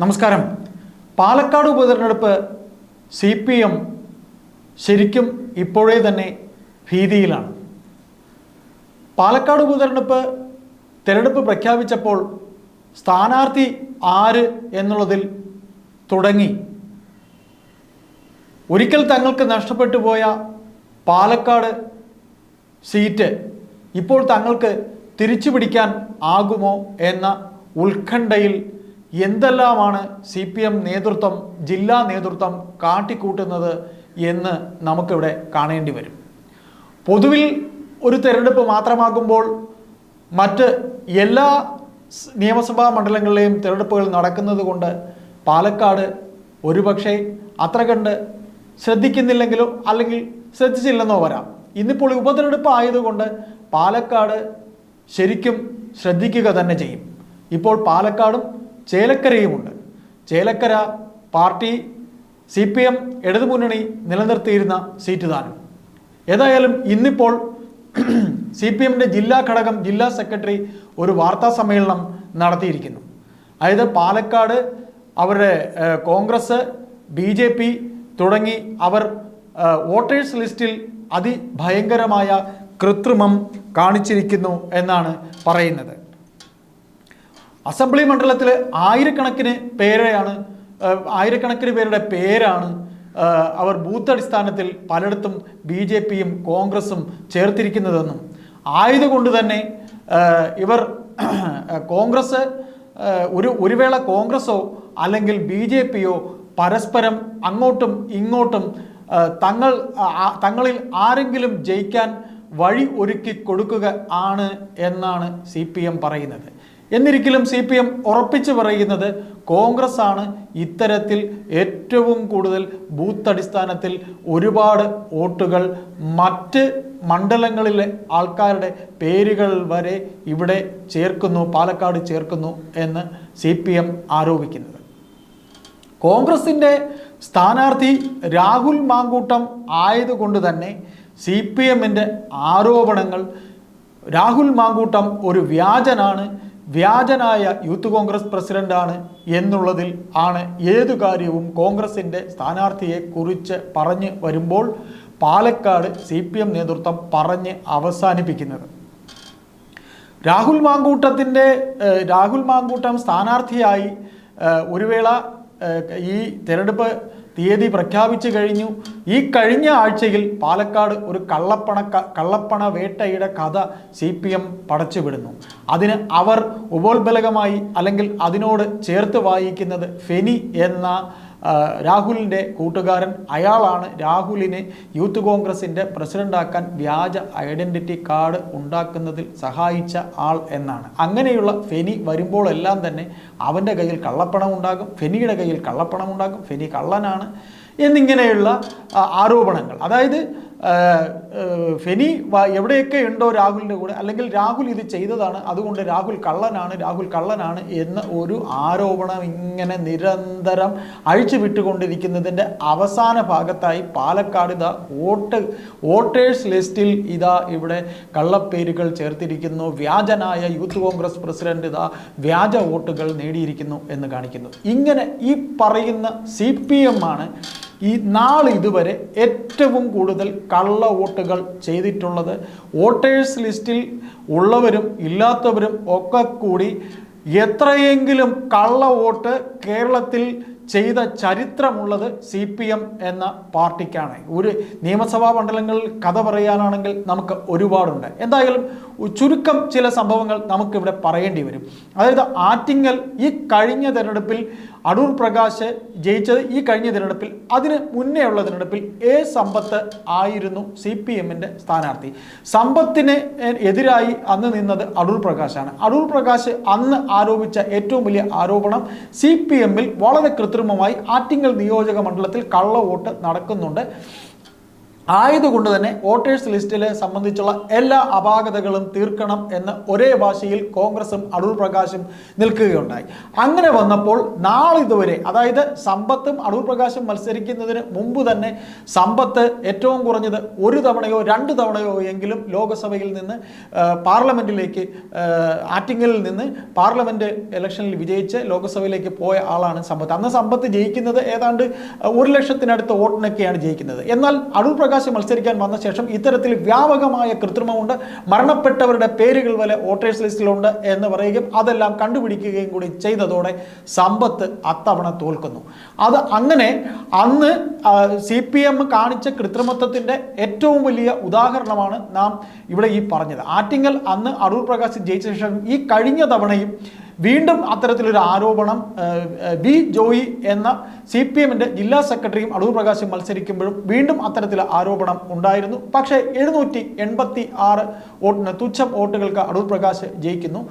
നമസ്കാരം. പാലക്കാട് ഉപതെരഞ്ഞെടുപ്പ് C P M ശരിക്കും ഇപ്പോഴേ തന്നെ ഭീതിയിലാണ്. പാലക്കാട് ഉപതെരഞ്ഞെടുപ്പ് തെരഞ്ഞെടുപ്പ് പ്രഖ്യാപിച്ചപ്പോൾ സ്ഥാനാർത്ഥി ആര് എന്നുള്ളതിൽ തുടങ്ങി. ഒരിക്കൽ തങ്ങൾക്ക് നഷ്ടപ്പെട്ടു പോയ പാലക്കാട് സീറ്റ് ഇപ്പോൾ തങ്ങൾക്ക് തിരിച്ചു പിടിക്കാൻ ആകുമോ എന്ന ഉത്കണ്ഠയിൽ എന്തെല്ലാമാണ് സി പി എം നേതൃത്വം ജില്ലാ നേതൃത്വം കാട്ടിക്കൂട്ടുന്നത് എന്ന് നമുക്കിവിടെ കാണേണ്ടി വരും. പൊതുവിൽ ഒരു തെരഞ്ഞെടുപ്പ് മാത്രമാകുമ്പോൾ മറ്റ് എല്ലാ നിയമസഭാ മണ്ഡലങ്ങളിലെയും തെരഞ്ഞെടുപ്പുകൾ നടക്കുന്നത് കൊണ്ട് പാലക്കാട് ഒരുപക്ഷെ അത്ര കണ്ട് ശ്രദ്ധിക്കുന്നില്ലെങ്കിലോ അല്ലെങ്കിൽ ശ്രദ്ധിച്ചില്ലെന്നോ വരാം. ഇന്നിപ്പോൾ ഉപതെരഞ്ഞെടുപ്പ് ആയതുകൊണ്ട് പാലക്കാട് ശരിക്കും ശ്രദ്ധിക്കുക തന്നെ ചെയ്യും. ഇപ്പോൾ പാലക്കാടും ചേലക്കരയുമുണ്ട്. Chelakkara party C P M ഇടതുമുന്നണി നിലനിർത്തിയിരുന്ന സീറ്റ് താനും. ഏതായാലും ഇന്നിപ്പോൾ സി പി എമ്മിന്റെ ജില്ലാ ഘടകം ജില്ലാ സെക്രട്ടറി ഒരു വാർത്താ സമ്മേളനം നടത്തിയിരിക്കുന്നു. അതായത് പാലക്കാട് അവരുടെ കോൺഗ്രസ് ബി ജെ പി തുടങ്ങി അവർ വോട്ടേഴ്സ് ലിസ്റ്റിൽ അതിഭയങ്കരമായ കൃത്രിമം കാണിച്ചിരിക്കുന്നു എന്നാണ് പറയുന്നത്. അസംബ്ലി മണ്ഡലത്തിൽ ആയിരക്കണക്കിന് പേരെയാണ് ആയിരക്കണക്കിന് പേരുടെ പേരാണ് അവർ ബൂത്ത് അടിസ്ഥാനത്തിൽ പലയിടത്തും ബി ജെ പിയും കോൺഗ്രസും ചേർത്തിരിക്കുന്നതെന്നും. ആയതുകൊണ്ട് തന്നെ ഇവർ കോൺഗ്രസ് ഒരു ഒരു വേള കോൺഗ്രസോ അല്ലെങ്കിൽ ബി ജെ പിയോ പരസ്പരം അങ്ങോട്ടും ഇങ്ങോട്ടും തങ്ങൾ തങ്ങളിൽ ആരെങ്കിലും ജയിക്കാൻ വഴി ഒരുക്കി കൊടുക്കുക ആണ് എന്നാണ് സി പി എം പറയുന്നത്. എന്നിരിക്കലും സി പി എം ഉറപ്പിച്ചു പറയുന്നത് കോൺഗ്രസ് ആണ് ഇത്തരത്തിൽ ഏറ്റവും കൂടുതൽ ബൂത്ത് അടിസ്ഥാനത്തിൽ ഒരുപാട് വോട്ടുകൾ മറ്റ് മണ്ഡലങ്ങളിലെ ആൾക്കാരുടെ പേരുകൾ വരെ ഇവിടെ ചേർക്കുന്നു പാലക്കാട് ചേർക്കുന്നു എന്ന് സി പി എം ആരോപിക്കുന്നത്. കോൺഗ്രസിന്റെ സ്ഥാനാർത്ഥി രാഹുൽ മാങ്കൂട്ടം ആയതുകൊണ്ട് തന്നെ സി പി എമ്മിന്റെ ആരോപണങ്ങൾ രാഹുൽ മാങ്കൂട്ടം ഒരു വ്യാജനാണ് വ്യാജനായ യൂത്ത് കോൺഗ്രസ് പ്രസിഡന്റാണ് എന്നുള്ളതിൽ ആണ് ഏതു കാര്യവും കോൺഗ്രസിന്റെ സ്ഥാനാർത്ഥിയെ കുറിച്ച് പറഞ്ഞ് വരുമ്പോൾ പാലക്കാട് സി പി എം നേതൃത്വം പറഞ്ഞ് അവസാനിപ്പിക്കുന്നത്. രാഹുൽ മാങ്കൂട്ടത്തിന്റെ രാഹുൽ മാങ്കൂട്ടം സ്ഥാനാർത്ഥിയായി ഒരു വേള ഈ തെരഞ്ഞെടുപ്പ് തീയതി പ്രഖ്യാപിച്ചു കഴിഞ്ഞു. ഈ കഴിഞ്ഞ ആഴ്ചയിൽ പാലക്കാട് ഒരു കള്ളപ്പണ കള്ളപ്പണ വേട്ടയുടെ കഥ സി പി എം പടച്ചുവിടുന്നു. അതിന് അവർ ഉപോത്ബലകമായി അല്ലെങ്കിൽ അതിനോട് ചേർത്ത് വായിക്കുന്നത് ഫെനി എന്ന രാഹുലിന്റെ കൂട്ടുകാരൻ അയാളാണ് രാഹുലിനെ യൂത്ത് കോൺഗ്രസിന്റെ പ്രസിഡന്റാക്കാൻ വ്യാജ ഐഡന്റിറ്റി കാർഡ് ഉണ്ടാക്കുന്നതിൽ സഹായിച്ച ആൾ എന്നാണ്. അങ്ങനെയുള്ള ഫെനി വരുമ്പോഴെല്ലാം തന്നെ അവന്റെ കയ്യിൽ കള്ളപ്പണം ഉണ്ടാകും ഫെനിയുടെ കയ്യിൽ കള്ളപ്പണം ഉണ്ടാകും ഫെനി കള്ളനാണ് എന്നിങ്ങനെയുള്ള ആരോപണങ്ങൾ. അതായത് ഫെനി എവിടെയൊക്കെ ഉണ്ടോ രാഹുലിന്റെ കൂടെ അല്ലെങ്കിൽ രാഹുൽ ഇത് ചെയ്തതാണ് അതുകൊണ്ട് രാഹുൽ കള്ളനാണ് രാഹുൽ കള്ളനാണ് എന്ന ഒരു ആരോപണം ഇങ്ങനെ നിരന്തരം അഴിച്ചു വിട്ടുകൊണ്ടിരിക്കുന്നതിന്റെ അവസാന ഭാഗത്തായി പാലക്കാട് ഇതാ വോട്ട് വോട്ടേഴ്സ് ലിസ്റ്റിൽ ഇതാ ഇവിടെ കള്ളപ്പേരുകൾ ചേർത്തിരിക്കുന്നു. വ്യാജനായ യൂത്ത് കോൺഗ്രസ് പ്രസിഡന്റ് ഇതാ വ്യാജ വോട്ടുകൾ നേടിയിരിക്കുന്നു എന്ന് കാണിക്കുന്നു. ഇങ്ങനെ ഈ പറയുന്ന സി പി എം ആണ് ഈ നാളെ ഇതുവരെ ഏറ്റവും കൂടുതൽ കള്ള വോട്ടുകൾ ചെയ്തിട്ടുള്ളത് വോട്ടേഴ്സ് ലിസ്റ്റിൽ ഉള്ളവരും ഇല്ലാത്തവരും ഒക്കെ കൂടി എത്രയെങ്കിലും കള്ള വോട്ട് കേരളത്തിൽ ചെയ്ത ചരിത്രമുള്ളത് സി പി എം എന്ന പാർട്ടിക്കാണ്. ഒരു നിയമസഭാ മണ്ഡലങ്ങളിൽ കഥ പറയാനാണെങ്കിൽ നമുക്ക് ഒരുപാടുണ്ട്. എന്തായാലും ചുരുക്കം ചില സംഭവങ്ങൾ നമുക്കിവിടെ പറയേണ്ടി വരും. അതായത് ആറ്റിങ്ങൽ ഈ കഴിഞ്ഞ തെരഞ്ഞെടുപ്പിൽ അടൂർ പ്രകാശ് ജയിച്ചത് ഈ കഴിഞ്ഞ തിരഞ്ഞെടുപ്പിൽ അതിന് മുന്നേ ഉള്ള തിരഞ്ഞെടുപ്പിൽ എ സമ്പത്ത് ആയിരുന്നു സി പി എമ്മിന്റെ സ്ഥാനാർത്ഥി. സമ്പത്തിന് എതിരായി അന്ന് നിന്നത് അടൂർ പ്രകാശാണ്. അടൂർ പ്രകാശ് അന്ന് ആരോപിച്ച ഏറ്റവും വലിയ ആരോപണം സി പി എമ്മിൽ വളരെ കൃത്രിമമായി ആറ്റിങ്ങൽ നിയോജക മണ്ഡലത്തിൽ കള്ളവോട്ട് നടക്കുന്നുണ്ട്. ആയതുകൊണ്ട് തന്നെ വോട്ടേഴ്സ് ലിസ്റ്റിലെ സംബന്ധിച്ചുള്ള എല്ലാ അപാകതകളും തീർക്കണം എന്ന് ഒരേ ഭാഷയിൽ കോൺഗ്രസും അടൂർ പ്രകാശും നിൽക്കുകയുണ്ടായി. അങ്ങനെ വന്നപ്പോൾ നാളിതുവരെ അതായത് സമ്പത്തും അടൂർ പ്രകാശും മത്സരിക്കുന്നതിന് മുമ്പ് തന്നെ സമ്പത്ത് ഏറ്റവും കുറഞ്ഞത് ഒരു തവണയോ രണ്ട് തവണയോ എങ്കിലും ലോക്സഭയിൽ നിന്ന് പാർലമെന്റിലേക്ക് ആറ്റിങ്ങലിൽ നിന്ന് പാർലമെന്റ് ഇലക്ഷനിൽ വിജയിച്ച് ലോക്സഭയിലേക്ക് പോയ ആളാണ് സമ്പത്ത്. അന്ന് സമ്പത്ത് ജയിക്കുന്നത് ഏതാണ്ട് ഒരു ലക്ഷത്തിനടുത്ത് വോട്ടിനൊക്കെയാണ് ജയിക്കുന്നത്. എന്നാൽ അടൂർ മത്സരിക്കാൻ വന്ന ശേഷം ഇത്തരത്തിൽ വ്യാപകമായ കൃത്രിമമുണ്ട്. മരണപ്പെട്ടവരുടെ പേരുകൾ വരെ വോട്ടേഴ്സ് ലിസ്റ്റിലുണ്ട് എന്ന് പറയുകയും അതെല്ലാം കണ്ടുപിടിക്കുകയും കൂടി ചെയ്തതോടെ സമ്പത്ത് അത്തവണ തോൽക്കുന്നു. അത് അങ്ങനെ അന്ന് സി പി എം കാണിച്ച കൃത്രിമത്വത്തിന്റെ ഏറ്റവും വലിയ ഉദാഹരണമാണ് നാം ഇവിടെ ഈ പറഞ്ഞത്. ആറ്റിങ്ങൽ അന്ന് അടൂർ പ്രകാശ് ജയിച്ച ശേഷം ഈ കഴിഞ്ഞ തവണയും വീണ്ടും അത്തരത്തിലൊരു ആരോപണം ബി ജോയി എന്ന സി പി എമ്മിന്റെ ജില്ലാ സെക്രട്ടറിയും അടൂർ പ്രകാശും മത്സരിക്കുമ്പോഴും വീണ്ടും അത്തരത്തിൽ ആരോപണം ഉണ്ടായിരുന്നു. പക്ഷേ എഴുന്നൂറ്റി എൺപത്തി ആറ് വോട്ടിന് തുച്ഛം വോട്ടുകൾക്ക് അടൂർ പ്രകാശ് ജയിക്കുന്നു.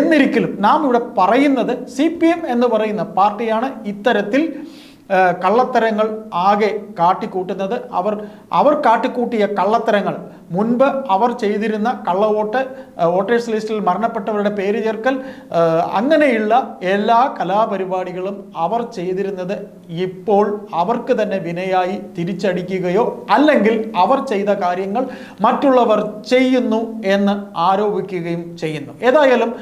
എന്നിരിക്കലും നാം ഇവിടെ പറയുന്നത് സി പി എം എന്ന് പറയുന്ന പാർട്ടിയാണ്. ഇത്തരത്തിൽ കള്ളത്തരങ്ങൾ ആകെ കാട്ടിക്കൂട്ടുന്നത് അവർ അവർ കാട്ടിക്കൂട്ടിയ കള്ളത്തരങ്ങൾ. മുൻപ് അവർ ചെയ്തിരുന്ന കള്ളവോട്ട് വോട്ടേഴ്സ് ലിസ്റ്റിൽ മരണപ്പെട്ടവരുടെ പേര് ചേർക്കൽ അങ്ങനെയുള്ള എല്ലാ കലാപരിപാടികളും അവർ ചെയ്തിരുന്നത് ഇപ്പോൾ അവർക്ക് തന്നെ വിനയായി തിരിച്ചടിക്കുകയോ അല്ലെങ്കിൽ അവർ ചെയ്ത കാര്യങ്ങൾ മറ്റുള്ളവർ ചെയ്യുന്നു എന്ന് ആരോപിക്കുകയും ചെയ്യുന്നു. ഏതായാലും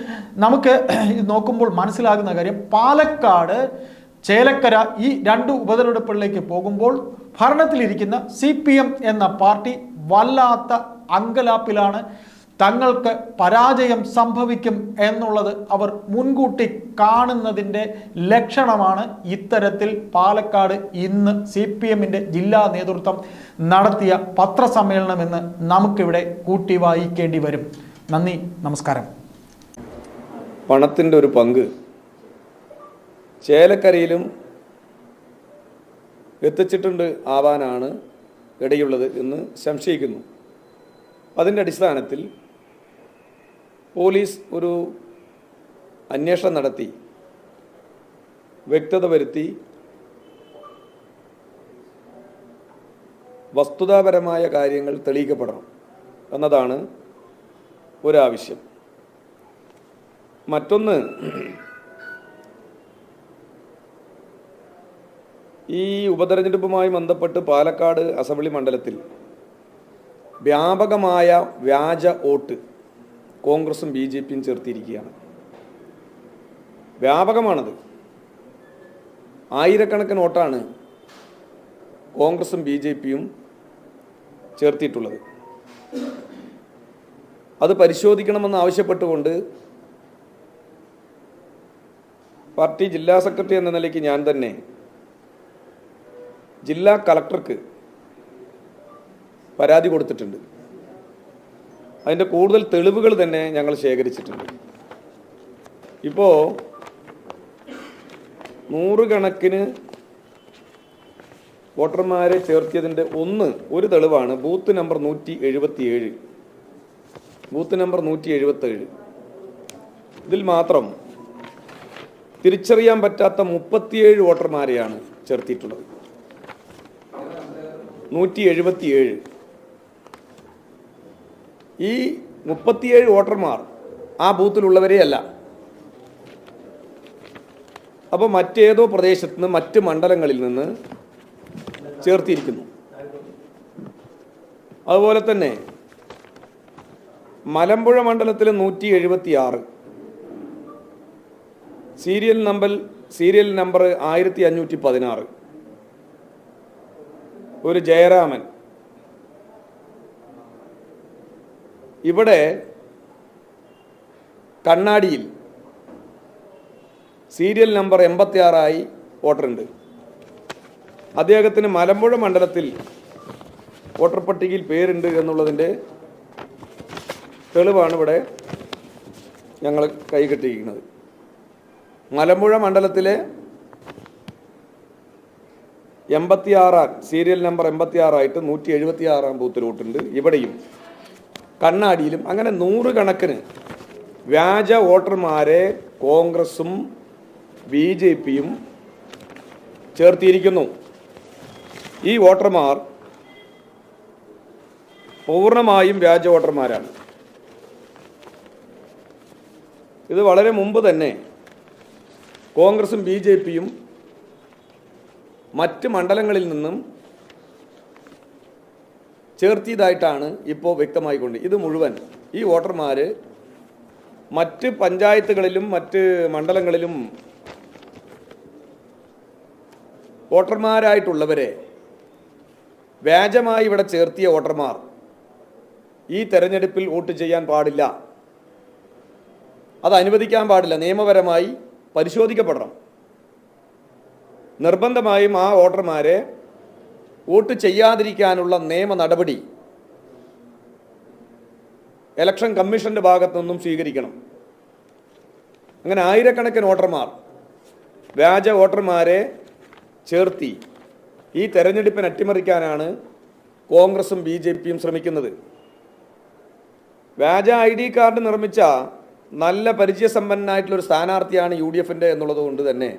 നമുക്ക് ഇത് നോക്കുമ്പോൾ മനസ്സിലാകുന്ന കാര്യം പാലക്കാട് ചേലക്കര ഈ രണ്ട് ഉപതെരഞ്ഞെടുപ്പുകളിലേക്ക് പോകുമ്പോൾ ഭരണത്തിലിരിക്കുന്ന സി പി എം എന്ന പാർട്ടി വല്ലാത്ത അങ്കലാപ്പിലാണ് തങ്ങൾക്ക് പരാജയം സംഭവിക്കും എന്നുള്ളത് അവർ മുൻകൂട്ടി കാണുന്നതിന്റെ ലക്ഷണമാണ് ഇത്തരത്തിൽ പാലക്കാട് ഇന്ന് സി പി എമ്മിന്റെ ജില്ലാ നേതൃത്വം നടത്തിയ പത്രസമ്മേളനമെന്ന് നമുക്കിവിടെ കൂട്ടി വായിക്കേണ്ടി വരും. നന്ദി നമസ്കാരം. പണത്തിന്റെ ഒരു പങ്ക് ചേലക്കരയിലും എത്തിച്ചിട്ടുണ്ട് ആവാനാണ് ഇടയുള്ളത് എന്ന് സംശയിക്കുന്നു. അതിന്റെ അടിസ്ഥാനത്തിൽ പോലീസ് ഒരു അന്വേഷണം നടത്തി. വ്യക്തത വരുത്തി. വസ്തുതാപരമായ കാര്യങ്ങൾ തെളിയിക്കപ്പെടണം എന്നതാണ് ഒരാവശ്യം. മറ്റൊന്ന് ഈ ഉപതെരഞ്ഞെടുപ്പുമായി ബന്ധപ്പെട്ട് പാലക്കാട് അസംബ്ലി മണ്ഡലത്തിൽ വ്യാപകമായ വ്യാജ വോട്ട് കോൺഗ്രസും ബി ജെ പിയും ചേർത്തിരിക്കുകയാണ്. വ്യാപകമാണത്. ആയിരക്കണക്കിന് വോട്ടാണ് കോൺഗ്രസും ബി ജെ പിയും ചേർത്തിയിട്ടുള്ളത് അത് പരിശോധിക്കണമെന്ന് ആവശ്യപ്പെട്ടുകൊണ്ട് പാർട്ടി ജില്ലാ സെക്രട്ടറി എന്ന നിലയ്ക്ക് ഞാൻ തന്നെ ജില്ലാ കളക്ടർക്ക് പരാതി കൊടുത്തിട്ടുണ്ട്. അതിന്റെ കൂടുതൽ തെളിവുകൾ തന്നെ ഞങ്ങൾ ശേഖരിച്ചിട്ടുണ്ട്. ഇപ്പോൾ നൂറുകണക്കിന് വോട്ടർമാരെ ചേർത്തിയതിന്റെ ഒന്ന് ഒരു തെളിവാണ്. ബൂത്ത് നമ്പർ നൂറ്റി എഴുപത്തിയേഴ് ബൂത്ത് നമ്പർ നൂറ്റി എഴുപത്തേഴ് ഇതിൽ മാത്രം തിരിച്ചറിയാൻ പറ്റാത്ത മുപ്പത്തിയേഴ് വോട്ടർമാരെയാണ് ചേർത്തിയിട്ടുള്ളത്. നൂറ്റി എഴുപത്തിയേഴ് ഈ മുപ്പത്തിയേഴ് വോട്ടർമാർ ആ ബൂത്തിലുള്ളവരെ അല്ല. അപ്പോൾ മറ്റേതോ പ്രദേശത്ത് നിന്ന് മറ്റ് മണ്ഡലങ്ങളിൽ നിന്ന് ചേർത്തിരിക്കുന്നു. അതുപോലെ തന്നെ മലമ്പുഴ മണ്ഡലത്തിലെ നൂറ്റി എഴുപത്തി ആറ് സീരിയൽ നമ്പർ സീരിയൽ നമ്പർ ആയിരത്തി അഞ്ഞൂറ്റി പതിനാറ് ഒരു ജയരാമൻ. ഇവിടെ കണ്ണാടിയിൽ സീരിയൽ നമ്പർ എൺപത്തി ആറായി വോട്ടറുണ്ട്. അദ്ദേഹത്തിന് മലമ്പുഴ മണ്ഡലത്തിൽ വോട്ടർ പട്ടികയിൽ പേരുണ്ട് എന്നുള്ളതിന്റെ തെളിവാണ് ഇവിടെ ഞങ്ങൾ കൈകെട്ടിയിരിക്കുന്നത് മലമ്പുഴ മണ്ഡലത്തിലെ എൺപത്തി ആറാം സീരിയൽ നമ്പർ എൺപത്തി ആറായിട്ട് നൂറ്റി എഴുപത്തി ആറാം ബൂത്ത് റൂട്ടുണ്ട് ഇവിടെയും കണ്ണാടിയിലും അങ്ങനെ നൂറുകണക്കിന് വ്യാജ വോട്ടർമാരെ കോൺഗ്രസും ബി ജെ പിയും ചേർത്തിയിരിക്കുന്നു. ഈ വോട്ടർമാർ പൂർണമായും വ്യാജ വോട്ടർമാരാണ്. ഇത് വളരെ മുമ്പ് തന്നെ കോൺഗ്രസും ബി ജെ പിയും മറ്റ് മണ്ഡലങ്ങളിൽ നിന്നും ചേർത്തിയതായിട്ടാണ് ഇപ്പോൾ വ്യക്തമായിക്കൊണ്ട് ഇത് മുഴുവൻ ഈ വോട്ടർമാർ മറ്റ് പഞ്ചായത്തുകളിലും മറ്റ് മണ്ഡലങ്ങളിലും വോട്ടർമാരായിട്ടുള്ളവരെ വ്യാജമായി ഇവിടെ ചേർത്തിയ വോട്ടർമാർ ഈ തെരഞ്ഞെടുപ്പിൽ വോട്ട് ചെയ്യാൻ പാടില്ല. അത് അനുവദിക്കാൻ പാടില്ല. നിയമപരമായി പരിശോധിക്കപ്പെടണം. നിർബന്ധമായും ആ വോട്ടർമാരെ വോട്ട് ചെയ്യാതിരിക്കാനുള്ള നിയമ നടപടി ഇലക്ഷൻ കമ്മീഷന്റെ ഭാഗത്തു നിന്നും സ്വീകരിക്കണം. അങ്ങനെ ആയിരക്കണക്കിന് വോട്ടർമാർ വ്യാജ വോട്ടർമാരെ ചേർത്തി ഈ തെരഞ്ഞെടുപ്പിനെ അട്ടിമറിക്കാനാണ് കോൺഗ്രസും ബി ജെ പിയും ശ്രമിക്കുന്നത്. വ്യാജ ഐ ഡി കാർഡ് നിർമ്മിച്ച നല്ല പരിചയസമ്പന്നനായിട്ടുള്ള ഒരു സ്ഥാനാർത്ഥിയാണ് യു ഡി എഫിന്റെ എന്നുള്ളത് കൊണ്ട് തന്നെ